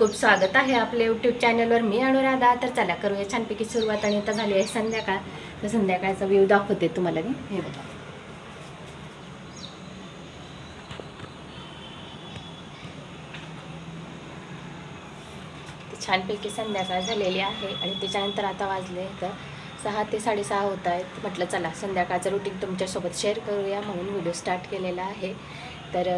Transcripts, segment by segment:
खूप स्वागत आहे आपल्या यूट्यूब चॅनलवर मी अनुराधा. तर चला करूया छानपैकी सुरुवात आणि आता झाली आहे संध्याकाळ. तर संध्याकाळचा व्ह्यू दाखवते तुम्हाला मी. हे बघा. छानपैकी संध्याकाळ झालेली आहे आणि त्याच्यानंतर आता वाजले तर सहा ते साडेसहा होत आहेत. म्हटलं चला संध्याकाळचं रुटीन तुमच्यासोबत शेअर करूया म्हणून व्हिडिओ स्टार्ट केलेला आहे. तर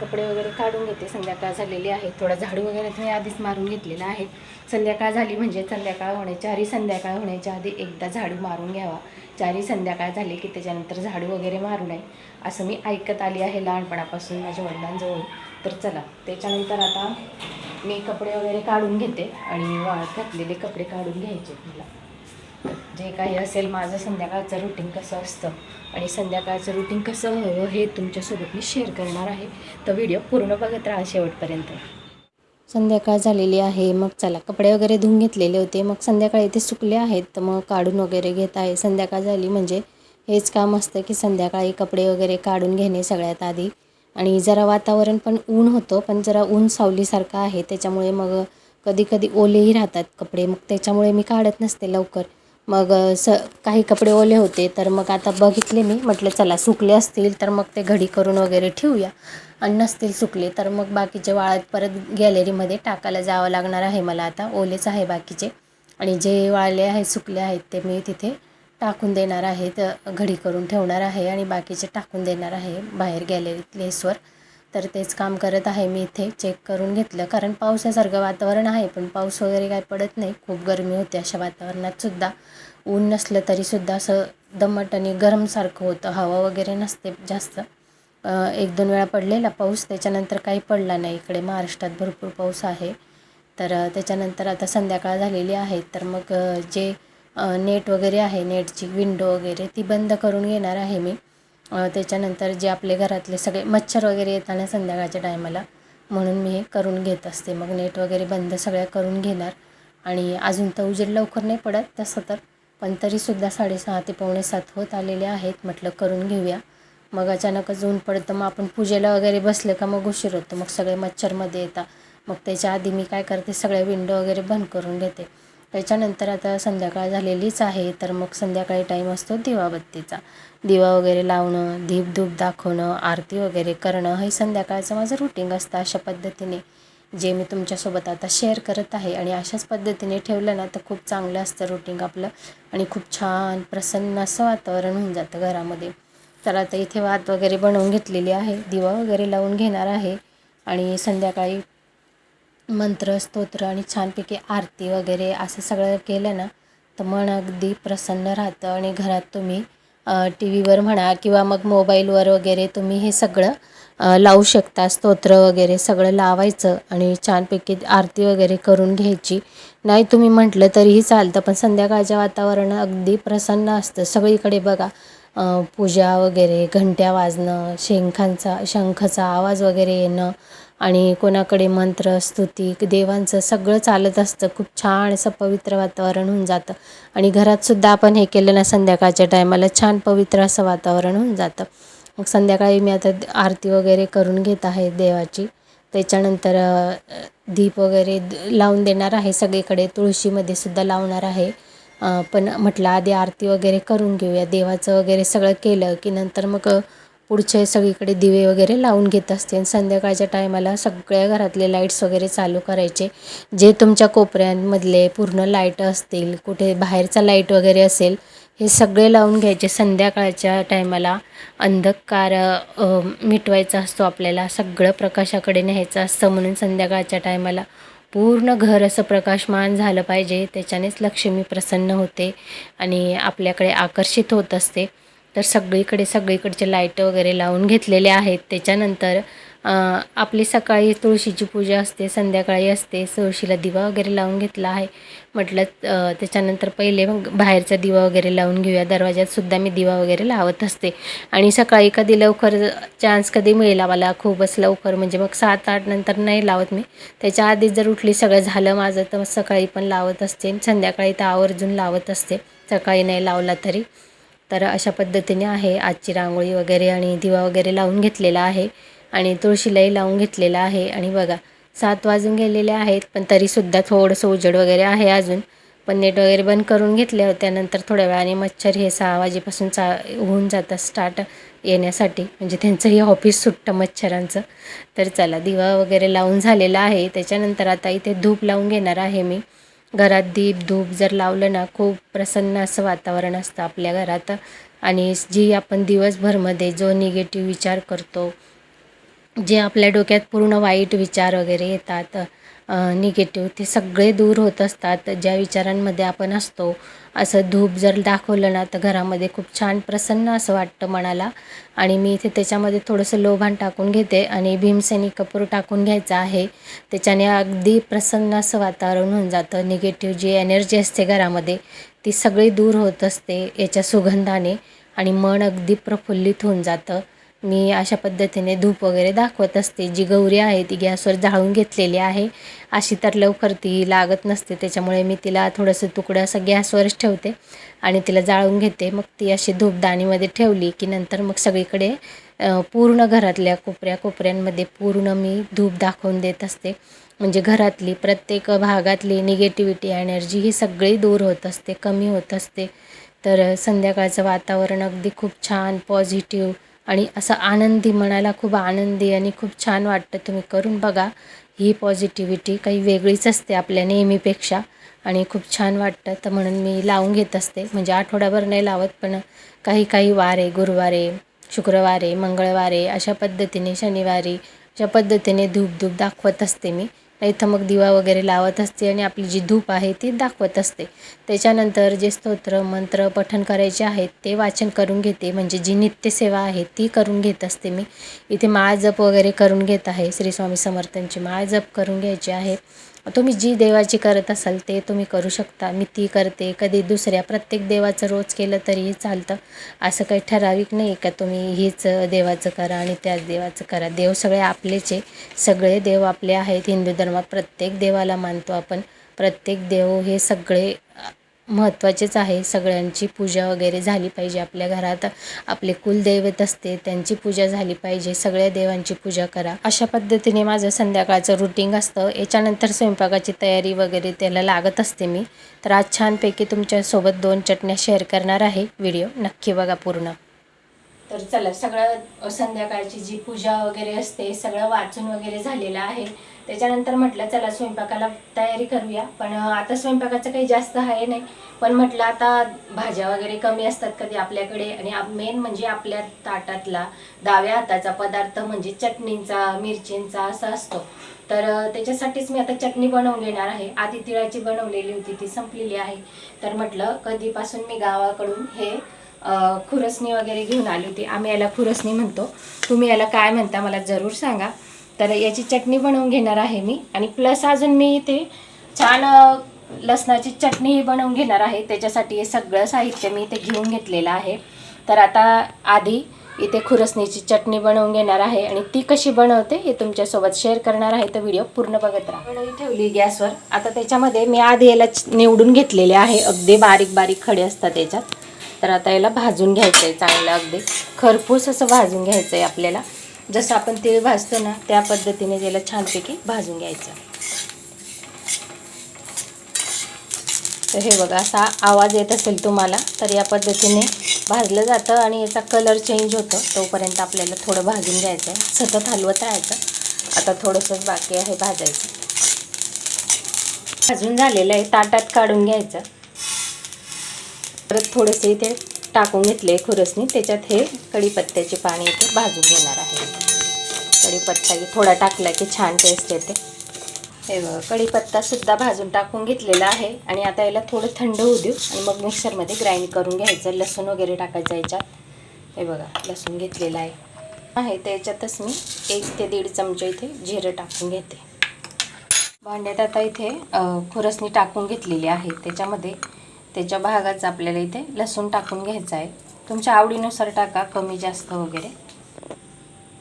कपडे वगैरे काढून घेते. संध्याकाळ झालेली आहे. थोडा झाडू वगैरे मी आधीच मारून घेतलेला आहे. संध्याकाळ झाली म्हणजे संध्याकाळ होण्याच्या आधी संध्याकाळ होण्याच्या आधी एकदा झाडू मारून घ्यावा. चारी संध्याकाळ झाली की त्याच्यानंतर झाडू वगैरे मारू नये. असं मी ऐकत आली आहे लहानपणापासून माझ्या वडिलांजवळ. तर चला त्याच्यानंतर आता मी कपडे वगैरे काढून घेते आणि वाळत घातलेले कपडे काढून घ्यायचे मला. जे काही असेल माझं संध्याकाळचं रुटीन कसं असतं आणि संध्याकाळचं रुटीन कसं हवं हे तुमच्यासोबत मी शेअर करणार आहे. तर व्हिडिओ पूर्ण बघत राहा शेवटपर्यंत. संध्याकाळ झालेली आहे. मग चला कपडे वगैरे धुवून घेतलेले होते. मग संध्याकाळी ते सुकले आहेत. तर मग काढून वगैरे घेत आहे. संध्याकाळ झाली म्हणजे हेच काम असतं की संध्याकाळी कपडे वगैरे काढून घेणे सगळ्यात आधी. आणि जरा वातावरण पण ऊन होतं पण जरा ऊन सावलीसारखं आहे. त्याच्यामुळे मग कधी कधी ओलेही राहतात कपडे. मग त्याच्यामुळे मी काढत नसते लवकर. मग स काही कपडे ओले होते तर मग आता बघितले मी. म्हटलं चला सुकले असतील तर मग ते घडी करून वगैरे ठेवूया. आणि नसतील सुकले तर मग बाकीचे वाळत परत गॅलरीमध्ये टाकायला जावं लागणार आहे मला आता. ओलेच आहे बाकीचे. आणि जे वाळले आहेत सुकले आहेत ते मी तिथे टाकून देणार आहे. तर घडी करून ठेवणार आहे आणि बाकीचे टाकून देणार आहे बाहेर गॅलरीत लेसवर तर तेच काम करत आहे मी इथे. चेक करून घेतलं. कारण पावसासारखं वातावरण आहे पण पाऊस वगैरे काय पडत नाही. खूप गरमी होते अशा वातावरणात सुद्धा. ऊन नसलं तरीसुद्धा असं दमट आणि गरमसारखं होतं. हवा वगैरे नसते जास्त. एक दोन वेळा पडलेला पाऊस त्याच्यानंतर काही पडला नाही. इकडे महाराष्ट्रात भरपूर पाऊस आहे. तर त्याच्यानंतर आता संध्याकाळ झालेली आहे. तर मग जे नेट वगैरे आहे नेटची विंडो वगैरे ती बंद करून घेणार आहे मी. त्याच्यानंतर जे आपले घरातले सगळे मच्छर वगैरे येताना संध्याकाळच्या टायमाला म्हणून मी हे करून घेत असते. मग नेट वगैरे बंद सगळ्या करून घेणार. आणि अजून तर उजेड लवकर नाही पडत तसं तर. पण तरीसुद्धा साडेसहा ते पावणे सात होत आलेले आहेत. म्हटलं करून घेऊया. मग अचानकच ऊन पडतं. मग आपण पूजेला वगैरे बसलं का मग उशीर होतो. मग सगळे मच्छरमध्ये येतात. मग त्याच्या आधी मी काय करते? सगळ्या विंडो वगैरे बंद करून घेते. त्याच्यानंतर आता संध्याकाळ झालेलीच आहे. तर मग संध्याकाळी टाईम असतो दिवाबत्तीचा. दिवा वगैरे लावणं धीप धूप दाखवणं आरती वगैरे करणं हे संध्याकाळचं माझं रुटीन असतं अशा पद्धतीने. जे मी तुमच्यासोबत आता शेअर करत आहे आणि अशाच पद्धतीने ठेवलं ना तर खूप चांगलं असतं रुटीन आपलं आणि खूप छान प्रसन्न असं वातावरण होऊन जातं घरामध्ये. तर आता इथे वात वगैरे बनवून घेतलेली आहे दिवा वगैरे लावून घेणार आहे आणि संध्याकाळी मंत्र स्तोत्र आणि छानपैकी आरती वगैरे असं सगळं केलं ना तर मन अगदी प्रसन्न राहतं आणि घरात तुम्ही टी व्हीवर म्हणा किंवा मग मोबाईलवर वगैरे तुम्ही हे सगळं लावू शकता स्तोत्र वगैरे सगळं लावायचं आणि छानपैकी आरती वगैरे करून घ्यायची. नाही तुम्ही म्हटलं तरीही चालतं पण संध्याकाळच्या वातावरण अगदी प्रसन्न असतं. सगळीकडे बघा पूजा वगैरे घंट्या वाजणं शेंखांचा शंखाचा आवाज वगैरे येणं आणि कोणाकडे मंत्र स्तुती देवांचं सगळं चालत असतं. खूप छान असं पवित्र वातावरण होऊन जातं. आणि घरातसुद्धा आपण हे केलं ना संध्याकाळच्या टायमाला छान पवित्र असं वातावरण होऊन जातं. मग संध्याकाळी मी आता आरती वगैरे करून घेत आहे देवाची. त्याच्यानंतर दीप वगैरे लावून देणार आहे. सगळीकडे तुळशीमध्ये सुद्धा लावणार आहे. पण म्हटलं आधी आरती वगैरे करून घेऊया. देवाचं वगैरे सगळं केलं की नंतर मग पुढचे सगळीकडे दिवे वगैरे लावून घेत असते आणि संध्याकाळच्या टायमाला सगळ्या घरातले लाईट्स वगैरे चालू करायचे. जे तुमच्या कोपऱ्यांमधले पूर्ण लाइट असतील कुठे बाहेरचा लाइट वगैरे असेल हे सगळे लावून घ्यायचे. संध्याकाळच्या टायमाला अंधकार मिटवायचा असतो आपल्याला सगळं प्रकाशाकडे न्यायचं असतं म्हणून संध्याकाळच्या टायमाला पूर्ण घर असं प्रकाशमान झालं पाहिजे. त्याच्यानेच लक्ष्मी प्रसन्न होते आणि आपल्याकडे आकर्षित होत असते. तर सगळीकडे सगळीकडचे लाइट वगैरे लावून घेतलेले आहेत. त्याच्यानंतर आपली सकाळी तुळशीची पूजा असते संध्याकाळी असते. तुळशीला दिवा वगैरे लावून घेतला आहे. म्हटलं त्याच्यानंतर पहिले मग बाहेरचा दिवा वगैरे लावून घेऊया. दरवाज्यात सुद्धा मी दिवा वगैरे लावत असते. आणि सकाळी कधी लवकर चान्स कधी मिळेल मला खूपच लवकर. म्हणजे मग सात आठ नंतर नाही लावत मी. त्याच्या आधी जर उठली सगळं झालं माझं तर सकाळी पण लावत असते. संध्याकाळी तर आवर्जून लावत असते. सकाळी नाही लावला तरी. तर अशा पद्धतीने आहे. आजची रांगोळी वगैरे आणि दिवा वगैरे लावून घेतलेला आहे. आणि तुळशीलाही लावून घेतलेला आहे. आणि बघा सात वाजून गेलेले आहेत पण तरीसुद्धा थोडंसं उजेड वगैरे आहे अजून. पण नेट वगैरे बंद करून घेतले होते. नंतर थोड्या वेळाने मच्छर हे सहा वाजेपासून चा होऊन जातात स्टार्ट येण्यासाठी. म्हणजे त्यांचंही ऑफिस सुटतं मच्छरांचं. तर चला दिवा वगैरे लावून झालेला आहे. त्याच्यानंतर आता इथे धूप लावून घेणार आहे मी. घरात दीप धूप जर लावलं ना खूप प्रसन्न असं वातावरण असतं आपल्या घरात. आणि जी आपण दिवसभरमध्ये जो निगेटिव्ह विचार करतो जे आपल्या डोक्यात पूर्ण वाईट विचार वगैरे येतात निगेटिव्ह ते सगळे दूर होत असतात ज्या विचारांमध्ये आपण असतो. असं धूप जर दाखवलं ना तर घरामध्ये खूप छान प्रसन्न असं वाटतं मनाला. आणि मी इथे त्याच्यामध्ये थोडंसं लोभान टाकून घेते आणि भीमसेनी कपूर टाकून घ्यायचा आहे. त्याच्याने अगदी प्रसन्न असं वातावरण होऊन जातं. निगेटिव्ह जी एनर्जी असते घरामध्ये ती सगळी दूर होत असते याच्या सुगंधाने आणि मन अगदी प्रफुल्लित होऊन जातं. मी अशा पद्धतीने धूप वगैरे दाखवत असते. जी गौरी आहे ती गॅसवर जाळून घेतलेली आहे. अशी तर लवकर ती लागत नसते. त्याच्यामुळे मी तिला थोडंसं तुकडं असं गॅसवरच ठेवते आणि तिला जाळून घेते. मग ती अशी धूपदाणीमध्ये ठेवली की नंतर मग सगळीकडे पूर्ण घरातल्या कोपऱ्या कोपऱ्यांमध्ये पूर्ण मी धूप दाखवून देत असते. म्हणजे घरातली प्रत्येक भागातली निगेटिव्हिटी एनर्जी ही सगळी दूर होत असते कमी होत असते. तर संध्याकाळचं वातावरण अगदी खूप छान पॉझिटिव्ह आणि असं आनंदी मनाला खूप आनंदी आणि खूप छान वाटतं तुम्ही करून बघा. ही पॉझिटिव्हिटी काही वेगळीच असते आपल्या नेहमीपेक्षा आणि खूप छान वाटतं. तर म्हणून मी लावून घेत असते. म्हणजे आठवड्याभर नाही लावत पण काही काही वारे गुरुवारे शुक्रवारे मंगळवारे अशा पद्धतीने शनिवारी अशा पद्धतीने धूप धूप दाखवत असते मी. नाही मग दिवा वगैरे लावत असते आणि आपली जी धूप आहे ती दाखवत असते. त्याच्यानंतर जे स्तोत्र मंत्र पठण करायचे आहेत ते वाचन करून घेते. म्हणजे जी नित्यसेवा आहे ती करून घेत असते मी. इथे माळ जप वगैरे करून घेत आहे श्री स्वामी समर्थांची. माळ जप करून घ्यायची आहे. तुम्ही जी देवाची करत असाल ते तुम्ही करू शकता. मी ती करते. कधी दुसऱ्या प्रत्येक देवाचं रोज केलं तरीही चालतं. असं काही ठराविक नाही का तुम्ही हीच देवाचं करा आणि त्याच देवाचं करा. देव सगळे आपलेच आहे. सगळे देव आपले आहेत. हिंदू धर्मात प्रत्येक देवाला मानतो आपण. प्रत्येक देव हे सगळे महत्त्वाचेच आहे. सगळ्यांची पूजा वगैरे झाली पाहिजे आपल्या घरात. आपले कुलदैवत असते त्यांची पूजा झाली पाहिजे. सगळ्या देवांची पूजा करा. अशा पद्धतीने माझं संध्याकाळचं रुटीन असतं. याच्यानंतर स्वयंपाकाची तयारी वगैरे त्याला लागत असते मी. तर आज छानपैकी तुमच्यासोबत दोन चटण्या शेअर करणार आहे. व्हिडिओ नक्की बघा पूर्ण. तर चला सगळं संध्याकाळची जी पूजा वगैरे असते सगळं वाचून वगैरे झालेलं आहे. त्याच्यानंतर म्हटलं चला स्वयंपाकाला तयारी करूया. पण आता स्वयंपाकाचं काही जास्त आहे नाही. पण म्हटलं आता भाज्या वगैरे कमी असतात कधी आपल्याकडे. आणि मेन म्हणजे आपल्या ताटातला डाव्या हाताचा पदार्थ म्हणजे चटणींचा मिरचींचा असा असतो. तर त्याच्यासाठीच मी आता चटणी बनवून घेणार आहे. आधी तिळाची बनवलेली होती ती संपलेली आहे. तर म्हटलं कधीपासून मी गावाकडून हे खुरसणी वगैरे घेऊन आली होती. आम्ही याला खुरसणी म्हणतो. तुम्ही याला काय म्हणता मला जरूर सांगा. तर याची चटणी बनवून घेणार आहे मी. आणि प्लस अजून मी इथे छान लसणाची चटणीही बनवून घेणार आहे. त्याच्यासाठी हे सगळं साहित्य मी इथे घेऊन घेतलेलं आहे. तर आता आधी इथे खुरसणीची चटणी बनवून घेणार आहे. आणि ती कशी बनवते हे तुमच्यासोबत शेअर करणार आहे. तर व्हिडिओ पूर्ण बघत राहा. बनवून ठेवली गॅसवर आता त्याच्यामध्ये मी आधी याला निवडून घेतलेले आहे. अगदी बारीक बारीक खडे असतात त्याच्यात तर आता याला भाजून घ्यायचं आहे चांगलं अगदी. खरपूस असं भाजून घ्यायचं आहे आपल्याला. जसं आपण तीळ भाजतो ना त्या पद्धतीने त्याला छानपैकी भाजून घ्यायचं. तर हे बघा असा आवाज येत असेल तुम्हाला तर या पद्धतीने भाजलं जातं आणि याचा कलर चेंज होतो. तोपर्यंत आपल्याला थोडं भाजून घ्यायचं आहे सतत हलवत राहायचं आता थोडंसंच बाकी आहे भाजायचं. भाजून झालेलं आहे. ताटात काढून घ्यायचं. परत थोडेसे इथे टाकून घेतले खुरसनी. त्याच्यात हे कढीपत्त्याचे पाणी इथे भाजून घेणार आहे. कढीपत्ता थोडा टाकला की छान टेस्ट येते. हे बघा भाजून टाकून घेतलेला आहे. आणि आता याला थोडं थंड होऊ देऊ. आणि मग मिक्सरमध्ये ग्राइंड करून घ्यायचं. लसूण वगैरे टाकायचं याच्यात. हे बघा लसूण घेतलेला आहे. आहे त्याच्यातच मी एक ते दीड चमचे इथे जिरं टाकून घेते. भांड्यात आता इथे खुरसनी खुरसणी टाकून घेतलेली आहे. त्याच्यामध्ये त्याच्या भागाच आपल्याला इथे लसूण टाकून घ्यायचं आहे. तुमच्या आवडीनुसार टाका कमी जास्त वगैरे.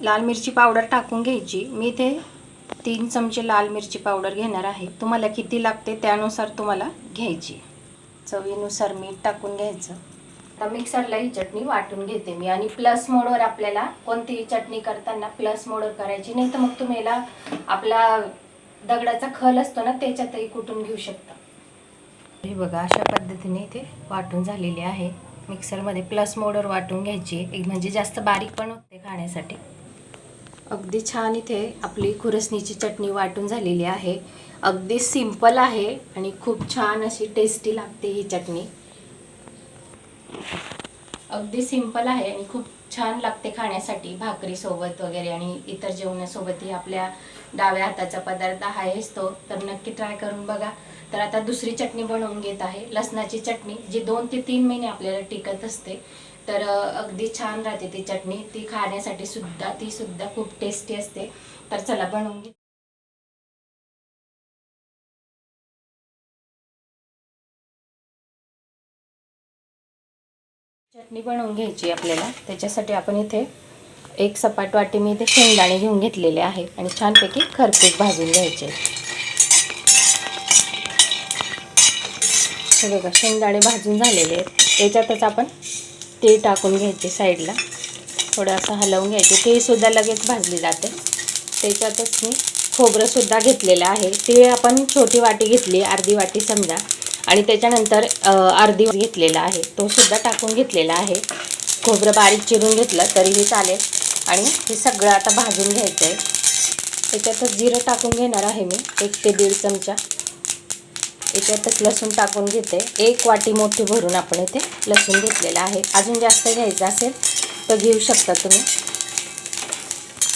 लाल मिरची पावडर टाकून घ्यायची. मी इथे तीन चमचे लाल मिरची पावडर घेणार आहे. तुम्हाला किती लागते त्यानुसार तुम्हाला घ्यायची. चवीनुसार मीठ टाकून घ्यायचं. आता मिक्सरला ही चटणी वाटून घेते मी. आणि प्लस मोडवर आपल्याला कोणतीही चटणी करताना प्लस मोडवर करायची. नाही तर मग तुम्ही याला आपला दगडाचा खल असतो ना त्याच्यातही कुटून घेऊ शकता. हे बघा अशा पद्धतीने इथे वाटून झालेली आहे. मिक्सरमध्ये प्लस मोडवर वाटून घ्यायची. एक म्हणजे जास्त बारीक पण होते खाण्यासाठी. अगदी छान इथे आपली खुरसणीची चटणी वाटून झालेली आहे. अगदी सिंपल आहे आणि खूप छान अशी टेस्टी लागते ही चटणी. अगदी सिंपल आहे आणि खूप छान लागते खाण्यासाठी भाकरीसोबत वगैरे आणि इतर जेवणासोबतही आपल्या डाव्या हाताचा पदार्थ आहेच तो. तर नक्की ट्राय करून बघा. तर आता दुसरी चटणी बनवून घेत आहे. लसणाची चटणी जी दोन ते तीन महिने आपल्याला टिकत असते. तर अगदी छान राहते ती चटणी. ती खाण्यासाठी सुद्धा ती सुद्धा खूप टेस्टी असते. तर चला बनवून घे चटणी बनवून घ्यायची आपल्याला. त्याच्यासाठी आपण इथे एक सपाट वाटी मी इथे शेंगदाणे घेऊन घेतलेले आहे. आणि छानपैकी खरपूस भाजून घ्यायचे. हे बघा शेंगदाणे भाजून झालेले आहेत. याच्यातच आपण ते टाकून घ्यायचे साईडला. थोडं असं हलवून घ्यायचे. तीळसुद्धा लगेच भाजली जाते. त्याच्यातच मी खोबरंसुद्धा घेतलेलं आहे. ते आपण छोटी वाटी घेतली अर्धी वाटी समजा. आणि त्याच्यानंतर अर्धी घेतलेला आहे. तो सुद्धा टाकून घेतलेला आहे. खोबरं बारीक चिरून घेतलं तरीही चालेल. आणि हे सगळं आता भाजून घ्यायचं आहे त्याच्यातच जिरं टाकून घेणार आहे मी. एक ते दीड चमचा. याच्यातच लसूण टाकून घेते. एक वाटी मोठी भरून आपण इथे लसूण घेतलेलं आहे. अजून जास्त घ्यायचं असेल तर घेऊ शकता तुम्ही.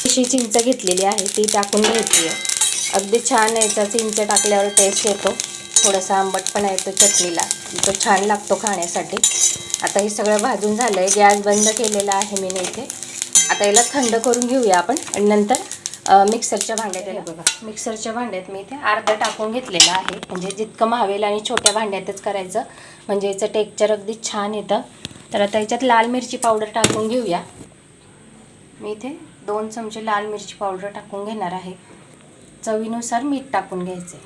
अशी चिंच घेतलेली आहे ती टाकून घ्यायची आहे. अगदी छान याचा चिंच टाकल्यावर टेस्ट येतो. थोडासा आंबटपणा येतो चटणीला. तो छान लागतो खाण्यासाठी. आता हे सगळं भाजून झालं आहे गॅस बंद केलेला आहे मी इथे. आता याला थंड करून घेऊया आपण. आणि नंतर मिक्सरच्या भांड्यात आहे बघा. मिक्सरच्या भांड्यात मी इथे अर्धा टाकून घेतलेलं आहे. म्हणजे जितकं महावेल आणि छोट्या भांड्यातच करायचं. म्हणजे याचं टेक्चर अगदी छान येतं. तर आता याच्यात लाल मिरची पावडर टाकून घेऊया. मी इथे दोन चमचे लाल मिरची पावडर टाकून घेणार आहे. चवीनुसार मीठ टाकून घ्यायचं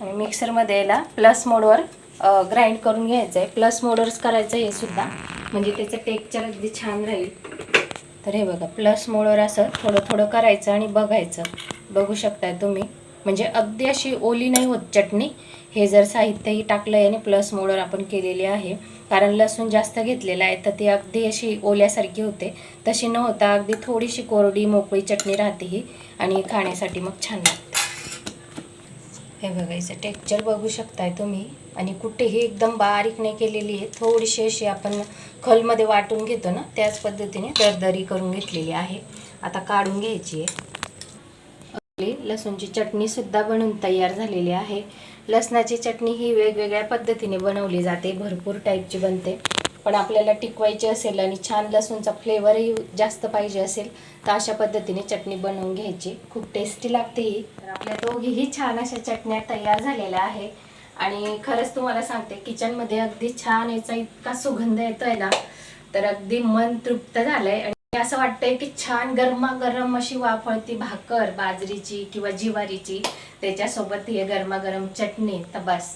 आणि मिक्सरमध्ये याला प्लस मोडवर ग्राइंड करून घ्यायचं आहे प्लस मोडवरच करायचं हे सुद्धा. म्हणजे त्याचं टेक्चर अगदी छान राहील. तर हे बघा प्लस मोडवर असं थोडं थोडं करायचं आणि बघायचं. बघू शकताय तुम्ही. म्हणजे अगदी अशी ओली नाही होत चटणी. हे जर साहित्यही टाकलं आहे आणि प्लस मोडवर आपण केलेली आहे. कारण लसूण जास्त घेतलेलं आहे तर ती अगदी अशी ओल्यासारखी होते. तशी न होता अगदी थोडीशी कोरडी मोकळी चटणी राहते ही आणि खाण्यासाठी मग छान लागते. हे बघायचं टेक्चर बघू शकताय तुम्ही. आणि कुठेही एकदम बारीक नाही केलेली आहे. थोडीशी अशी आपण खलमध्ये वाटून घेतो ना त्याच पद्धतीने दरदरी करून घेतलेली आहे. आता काढून घ्यायची आहे. लसूणची चटणी सुद्धा बनवून तयार झालेली आहे. लसणाची चटणी ही वेगवेगळ्या पद्धतीने बनवली जाते भरपूर टाईपची बनते. पण आपल्याला टिकवायची असेल आणि छान लसूणचा फ्लेवरही जास्त पाहिजे असेल तर अशा पद्धतीने चटणी बनवून घ्यायची. खूप टेस्टी लागते ही. तर आपल्या दोघीही छान अशा चटण्या तयार झालेल्या आहे. आणि खरंच तुम्हाला सांगते किचनमध्ये अगदी छान याचा इतका सुगंध येतोय ना तर अगदी मन तृप्त झालंय. आणि असं वाटतंय की छान गरमागरम अशी वाफळती भाकर बाजरीची किंवा जिवारीची त्याच्यासोबत हे गरमागरम चटणी तर बस.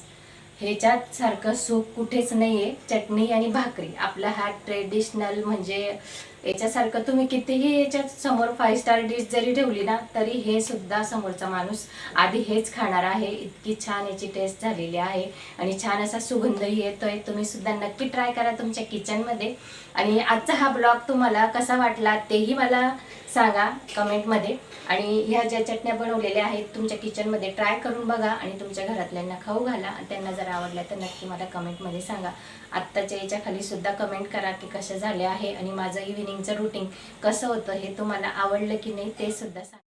ह्याच्यात सारखं सूप कुठेच नाहीये. चटणी आणि भाकरी. आपला हा ट्रेडिशनल म्हणजे याच्यासारखं तुम्ही कितीही याच्यात समोर फाईव्ह स्टार डिश जरी ठेवली ना तरी हे सुद्धा समोरचा माणूस आधी हेच खाणार आहे. इतकी छान याची टेस्ट झालेली आहे. आणि छान असा सुगंधही येतोय. तुम्ही सुद्धा नक्की ट्राय करा तुमच्या किचनमध्ये आणि आजचा हा ब्लॉग तुम्हाला कसा वाटला तेही मला सांगा कमेंटमध्ये. आणि ह्या ज्या चटण्या बनवलेल्या आहेत तुमच्या किचनमध्ये ट्राय करून बघा आणि तुमच्या घरातल्यांना खाऊ घाला. आणि त्यांना जर आवडल्या तर नक्की मला कमेंटमध्ये सांगा. आत्ताच्या याच्या सुद्धा कमेंट करा की कसे झाले आहे आणि माझं इव्हिनिंगचं रुटीन कसं होतं हे तुम्हाला आवडलं की नाही ते सुद्धा सांगा.